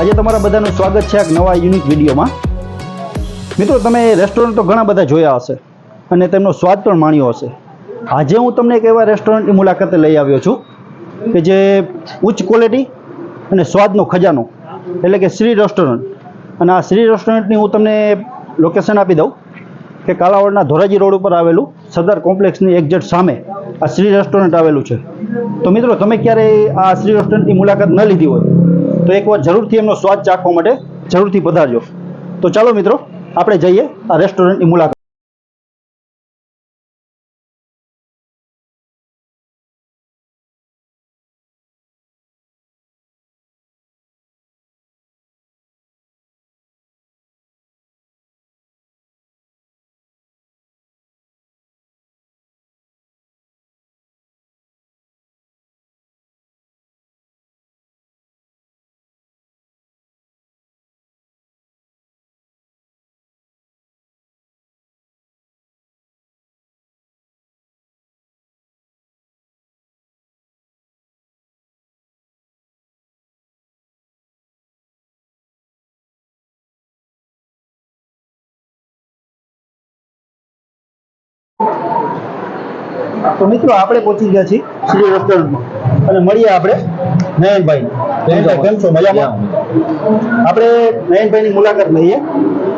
આજે તમારા બધાનું સ્વાગત છે એક નવા યુનિક વિડીયોમાં. મિત્રો, તમે રેસ્ટોરન્ટ તો ઘણા બધા જોયા હશે અને તેમનો સ્વાદ પણ માણ્યો હશે. આજે હું તમને એક એવા રેસ્ટોરન્ટની મુલાકાતે લઈ આવ્યો છું કે જે ઉચ્ચ ક્વોલિટી અને સ્વાદનો ખજાનો, એટલે કે શ્રી રેસ્ટોરન્ટ અને આ શ્રી રેસ્ટોરન્ટની હું તમને લોકેશન આપી દઉં કે કાલાવડના ધોરાજી રોડ ઉપર આવેલું સરદાર કોમ્પ્લેક્સની એક્ઝેટ સામે આ શ્રી રેસ્ટોરન્ટ આવેલું છે. તો મિત્રો, તમે ક્યારેય આ શ્રી રેસ્ટોરન્ટની મુલાકાત ન લીધી હોય તો એકવાર જરૂરથી એમનો સ્વાદ ચાખવા માટે જરૂરથી પધારજો. તો ચાલો મિત્રો, આપણે જઈએ આ રેસ્ટોરન્ટની મુલાકાત. તો મિત્રો આપણે પહોંચી ગયા છીએ શ્રી રેસ્ટોરન્ટમાં. અને મળીએ આપણે નયનભાઈ નયનભાઈ કેમ છો? મજામાં? આપણે નયનભાઈની મુલાકાત લઈએ.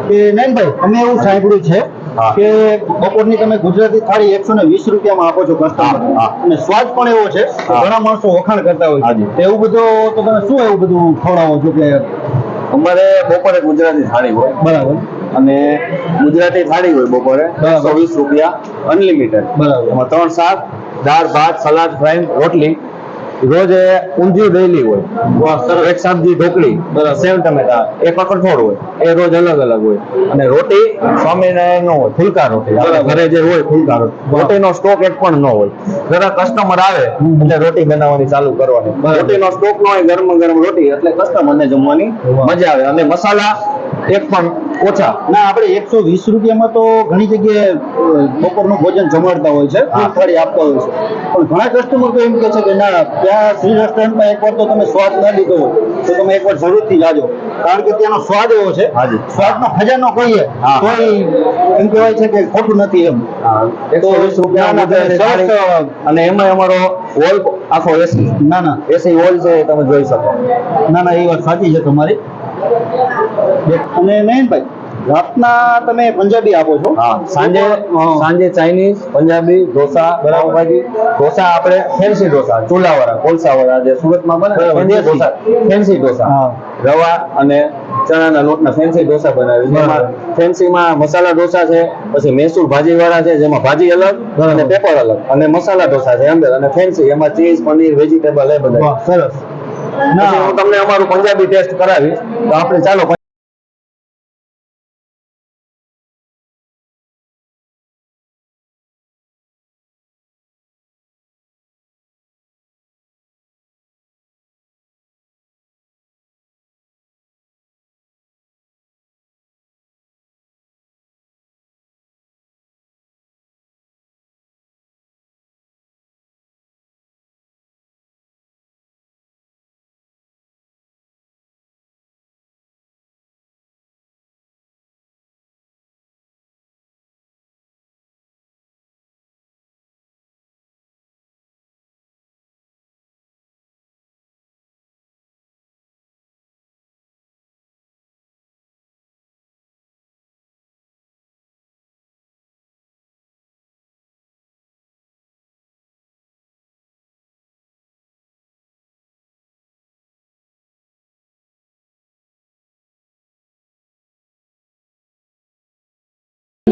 કે નયનભાઈ અમે એવું સાંભળ્યું છે. કે બપોરની તમે ગુજરાતી થાળી એકસો ને વીસ રૂપિયામાં આપો છો કસ્ટમર. અને સ્વાદ પણ એવો છે. ઘણા માણસો વખાણ કરતા હોય છે. એવું બધું તો તમે શું એવું બધું ખવડાવો છો કે અમારે બપોરે ગુજરાતી થાળી હોય. બરાબર. અને ગુજરાતી થાળી હોય બપોરે. વીસ રૂપિયા અનલિમિટેડ બરાબર. ત્રણ શાક દાળ ભાત સલાડ ફ્રાઈમ રોટલી. રોજ ઊંધિયું ડેલી હોય. એક સબ્જી ઢોકળી બરાબર. સેવ ટમેટા એક કઠોળ હોય. એ રોજ અલગ અલગ હોય. અને રોટી સ્વામિનારાયણ નો હોય ફુલકા રોટી. ઘરે જે હોય ફુલકા રોટી. રોટીનો સ્ટોક એક પણ ન હોય. જરા કસ્ટમર આવે એટલે રોટી બનાવવાની ચાલુ કરવાની. રોટીનો સ્ટોક ન હોય ગરમ ગરમ રોટી એટલે કસ્ટમરને જમવાની મજા આવે. અને મસાલા એક પણ ઓછા. ના આપણે એકસો વીસ રૂપિયામાં તો ઘણી જગ્યાએ બપોરનું ભોજન જમાડતા હોય છે. થાળી આપતા હોય છે. પણ ઘણા કસ્ટમર તો એમ કે છે કે ના ત્યાં શ્રી રેસ્ટોરન્ટમાં એકવાર તો તમે સ્વાદ ના લીધો હોય તો તમે એકવાર જરૂરથી જાજો કારણ કે ત્યાંનો સ્વાદ એવો છે સ્વાદનો ખજાનો કહીએ તો એમ કહેવાય છે કે ખોટું નથી એમ. એકસો વીસ રૂપિયા અને એમાં અમારો હોલ આખો એસી. ના ના. એસી હોલ છે તમે જોઈ શકો. ના ના એ વાત સાચી છે તમારી. અને નયનભાઈ રાતના તમે પંજાબી આપો છો? હા સાંજે સાંજે ચાઇનીઝ પંજાબી ઢોસા પાવભાજી. ઢોસા આપણે ફેન્સી ઢોસા ચૂલાવાળા કોલસાવાળા જે સુરતમાં બને ઢોસા ફેન્સી ઢોસા. રવા અને ચણાના લોટના ફેન્સી ઢોસા બનાવી જેમાં ફેન્સીમાં મસાલા ઢોસા છે પછી મૈસૂર ભાજી વાળા છે જેમાં ભાજી અલગ. અને પેપર અલગ અને મસાલા ઢોસા છે અંદર. અને ફેન્સી એમાં ચીઝ પનીર વેજીટેબલ એ બધા સરસ. હું તમને અમારું પંજાબી ટેસ્ટ કરાવીશ તો આપણે ચાલો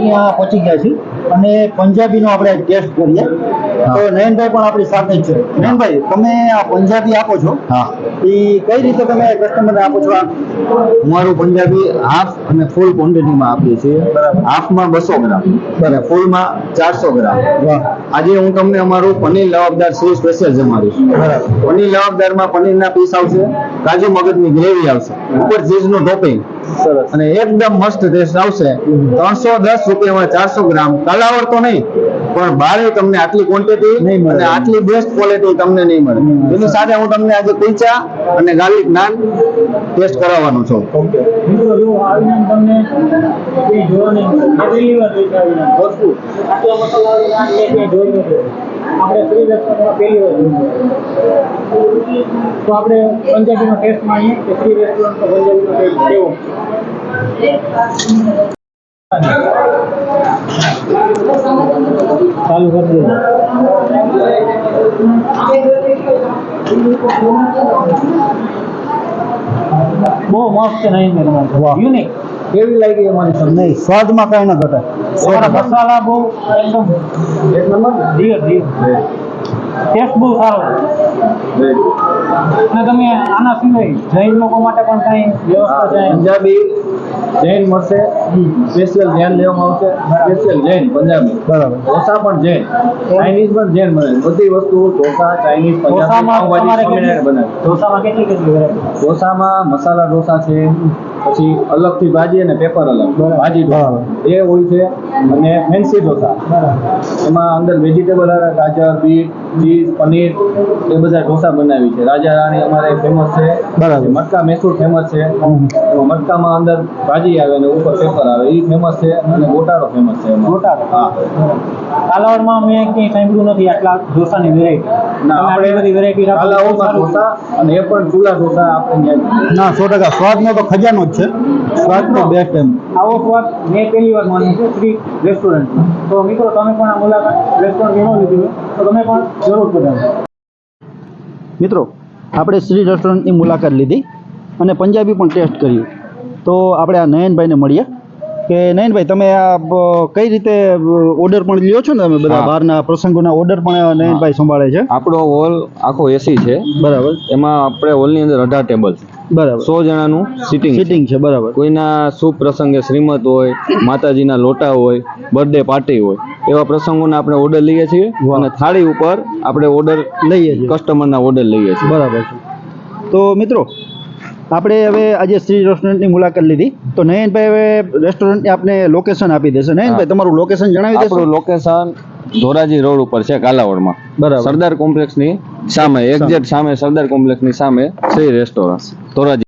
અહીંયા પહોંચી ગયા છીએ. અને પંજાબીનો આપણે ટેસ્ટ કરીએ. તો નયનભાઈ પણ આપણી સાથે જ છે. નયનભાઈ તમે આ પંજાબી આપો છો? હા. એ કઈ રીતે તમે કસ્ટમરને આપો છો અમારું પંજાબી હાફ અને ફૂલ ક્વોન્ટિટીમાં આપીએ છીએ. હાફમાં બસો ગ્રામ. અને ફૂલમાં ચારસો ગ્રામ. આજે હું તમને અમારું પનીર લવાબદાર શ્રી સ્પેશિયલ જમાડીશ. પનીર લવાબદારમાં પનીરના પીસ આવશે કાજુ મગજની ગ્રેવી આવશે. ઉપર ચીઝનું ટોપિંગ અને એકદમ મસ્ત ટેસ્ટ આવશે. ત્રણસો દસ રૂપિયામાં ચારસો ગ્રામ. તલાવર તો નહીં પણ બારે તમને આટલી ક્વોન્ટિટી નહીં મળે. અને આટલી બેસ્ટ ક્વોલિટી તમને નહીં મળે. એની સાથે હું તમને આજે કુલચા અને ગાર્લિક નાન ટેસ્ટ કરાવવાનો છું. મિત્રો જો આવીને તમને આપણે શ્રી રેસ્ટોરન્ટમાં પહેલી વાર જોયું તો આપણે પંજાબીનો ટેસ્ટ માણીએ કે શ્રી રેસ્ટોરન્ટ પંજાબીનો ટેસ્ટ કેવો ચાલુ કરી દો બહુ મસ્ત નહીં યુનિક કેવી લાગી અમારી સબ્જી નહીં સ્વાદમાં કઈ ન ઘટે. તમારા મસાલા બહુ એકદમ એક નંબર? ધીર ધીર. ટેસ્ટ બહુ સારો અને તમે આના સિવાય જૈન લોકો માટે પણ કઈ વ્યવસ્થા છે? પંજાબી જૈન મળશે. સ્પેશિયલ ધ્યાન લેવામાં આવશે. સ્પેશિયલ જૈન પંજાબી. બરાબર. ઢોસા પણ જૈન. ચાઇનીઝ પણ જૈન બને. બધી વસ્તુ ઢોસા ચાઇનીઝ પંજાબી કેટલી ઢોસામાં કેટલી કેટલી વેરાયટી ઢોસામાં મસાલા ઢોસા છે. પછી અલગથી ભાજી અને પેપર અલગ. ભાજી એ હોય છે અને ફેન્સી ઢોસા. એમાં અંદર વેજીટેબલ આવે ગાજર બીટ ચીઝ પનીર એ બધા ઢોસા બનાવી છે. રાજા રાણી અમારે ફેમસ છે. બરાબર. મટકા મૈસૂર ફેમસ છે. મટકામાં અંદર ભાજી આવે ને ઉપર પેપર આવે. એ ફેમસ છે અને ગોટાળો ફેમસ છે ગોટાળો? હા. કાલાવડમાં મેં ક્યાંય સાંભળ્યું નથી આટલા ઢોસાની વેરાયટી ના આપણે બધી વેરાયટી કાલાવડમાં ઢોસા અને એ પણ ચૂલા ઢોસા આપણે ના સો ટકા. સ્વાદનો તો ખજાનો જ છે. સ્વાદ તો બેસ્ટ એમ. આવો સ્વાદ મેં પહેલી વાર માન્યું છે. શ્રી રેસ્ટોરન્ટ તો મિત્રો તમે પણ આ મુલાકાત રેસ્ટોરન્ટ ન લીધી તો તમે પણ જરૂર પધારો મિત્રો આપણે શ્રી રેસ્ટોરન્ટની મુલાકાત લીધી અને પંજાબી પણ ટેસ્ટ કર્યું. તો આપણે આ નયનભાઈને મળીએ. કે નયનભાઈ તમે આ કઈ રીતે ઓર્ડર પણ લ્યો છો ને તમે બધા? બહારના પ્રસંગોના ઓર્ડર પણ નયનભાઈ સંભાળે છે. આપણો હોલ આખો એસી છે. બરાબર. એમાં આપણે હોલની અંદર અઢાર ટેબલ છે બરાબર. સો જણાનું સિટિંગ સિટિંગ છે બરાબર. કોઈના શુભ પ્રસંગે શ્રીમત હોય માતાજીના લોટા હોય બર્થડે પાર્ટી હોય એવા પ્રસંગોના આપણે ઓર્ડર લઈએ છીએ અને થાળી ઉપર આપણે ઓર્ડર લઈએ છીએ. કસ્ટમરના ઓર્ડર લઈએ છીએ. બરાબર છે. તો મિત્રો આપણે હવે આજે શ્રી રેસ્ટોરન્ટની મુલાકાત લીધી. તો નયનભાઈ હવે રેસ્ટોરન્ટની આપને લોકેશન આપી દેશે. નયનભાઈ તમારું લોકેશન જણાવી દેશો. લોકેશન ધોરાજી રોડ ઉપર છે કાલાવડમાં. બરાબર. સરદાર કોમ્પ્લેક્સની સામે એક્ઝેક્ટ સામે. સરદાર કોમ્પ્લેક્સની સામે શ્રી રેસ્ટોરન્ટ ધોરાજી.